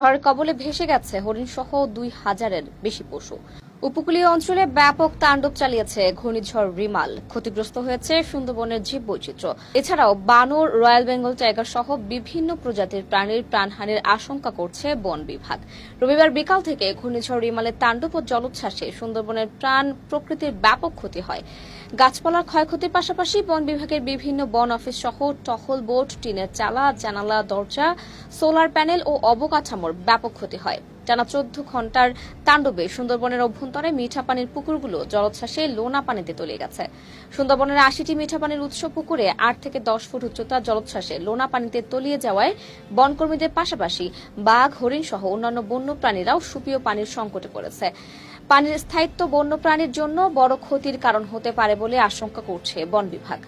ঝড়ের কবলে ভেসে গেছে হরিণ সহ দুই হাজারের বেশি পশু। উপকূলীয় অঞ্চলে ব্যাপক তাণ্ডব চালিয়েছে ঘূর্ণিঝড় রিমাল। ক্ষতিগ্রস্ত হয়েছে সুন্দরবনের জীব বৈচিত্র্য এছাড়াও বানর, রয়্যাল বেঙ্গল টাইগার সহ বিভিন্ন প্রজাতির প্রাণীর প্রাণহানির আশঙ্কা করছে বন বিভাগ। রবিবার বিকাল থেকে ঘূর্ণিঝড় রিমালের তাণ্ডব ও জলোচ্ছ্বাসে সুন্দরবনের প্রাণ প্রকৃতির ব্যাপক ক্ষতি হয়। গাছপালার ক্ষয়ক্ষতির পাশাপাশি বন বিভাগের বিভিন্ন বন অফিস সহ টহল বোট টিনের চালা, জানালা, দরজা, সোলার প্যানেল ও অবকাঠামোর ব্যাপক ক্ষতি হয়। টানা চোদ্দ ঘণ্টার তাণ্ডবে সুন্দরবনের অভ্যন্তরে মিঠা পানির পুকুরগুলো জলোচ্ছ্বাসে লোনা পানিতে তলিয়ে গেছে। সুন্দরবনের আশিটি মিঠা পানির উৎস পুকুরে আট থেকে দশ ফুট উচ্চতার জলোচ্ছ্বাসে লোনা পানিতে তলিয়ে যাওয়ায় বনকর্মীদের পাশাপাশি বাঘ, হরিণ সহ অন্যান্য বন্য প্রাণীরাও সুপীয় পানির সংকটে পড়েছে। পানির স্থায়িত্ব বন্যপ্রাণীর জন্য বড় ক্ষতির কারণ হতে পারে বলে আশঙ্কা করছে বন বিভাগ।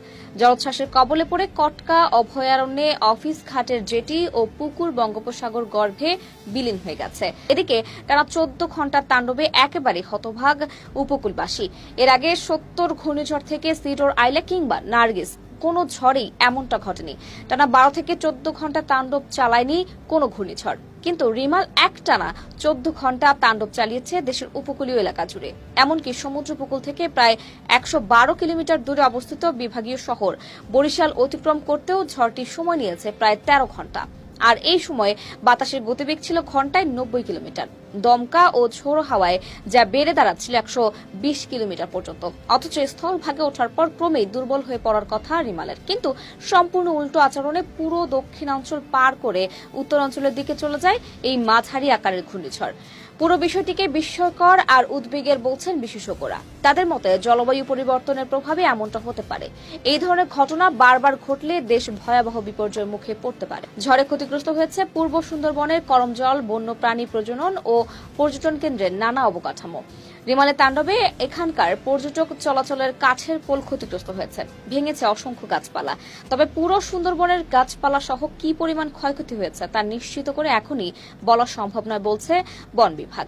জলোচ্ছ্বাসের কবলে পড়ে কটকা, অভয়ারণ্যে অফিস ঘাটের জেটি ও পুকুর বঙ্গোপসাগর গর্ভে বিলীন হয়ে গেছে। এদিকে টানা চোদ্দ ঘণ্টার তাণ্ডবে একেবারে হতভাগ উপকূলবাসী। এর আগে সত্তর ঘূর্ণিঝড় থেকে সিডোর আইলা কিংবা নার্গিস, কোনো ঝড়েই এমনটা ঘটেনি। টানা বারো থেকে চোদ্দ ঘণ্টা তাণ্ডব চালায়নি কোনো ঘূর্ণিঝড়। কিন্তু রিমাল একটানা চোদ্দ ঘণ্টা তাণ্ডব চালিয়েছে দেশের উপকূলীয় এলাকা জুড়ে। এমনকি সমুদ্র উপকূল থেকে প্রায় একশো বারো কিলোমিটার দূরে অবস্থিত বিভাগীয় শহর বরিশাল অতিক্রম করতেও ঝড়টি সময় নিয়েছে প্রায় তেরো ঘণ্টা। আর এই সময়ে বাতাসের গতিবেগ ছিল ঘন্টায় নব্বই কিলোমিটার। দমকা ও ঝোড়ো হাওয়ায় যা বেড়ে দাঁড়াচ্ছিল একশো বিশ কিলোমিটার পর্যন্ত। অথচ স্থলভাগে ওঠার পর ক্রমেই দুর্বল হয়ে পড়ার কথা রিমালের। কিন্তু সম্পূর্ণ উল্টো আচরণে পুরো দক্ষিণাঞ্চল পার করে উত্তরাঞ্চলের দিকে চলে যায় এই মাঝারি আকারের ঘূর্ণিঝড়। পুরো বিষয়টিকে বিস্ময়কর আর উদ্বেগের বলছেন বিশেষজ্ঞরা। তাদের মতে জলবায়ু পরিবর্তনের প্রভাবে এমনটা হতে পারে। এই ধরনের ঘটনা বারবার ঘটলে দেশ ভয়াবহ বিপর্যয়ের মুখে পড়তে পারে। ঝড়ে ক্ষতিগ্রস্ত হয়েছে পূর্ব সুন্দরবনের করমজল, বন্যপ্রাণী প্রজনন ও পর্যটন কেন্দ্রের নানা অবকাঠামো। রিমালের তাণ্ডবে এখানকার পর্যটক চলাচলের কাঠের পোল ক্ষতিগ্রস্ত হয়েছে। ভেঙেছে অসংখ্য গাছপালা। তবে পুরো সুন্দরবনের গাছপালা সহ কি পরিমাণ ক্ষয়ক্ষতি হয়েছে তা নিশ্চিত করে এখনই বলা সম্ভব নয় বলছে বন বিভাগ।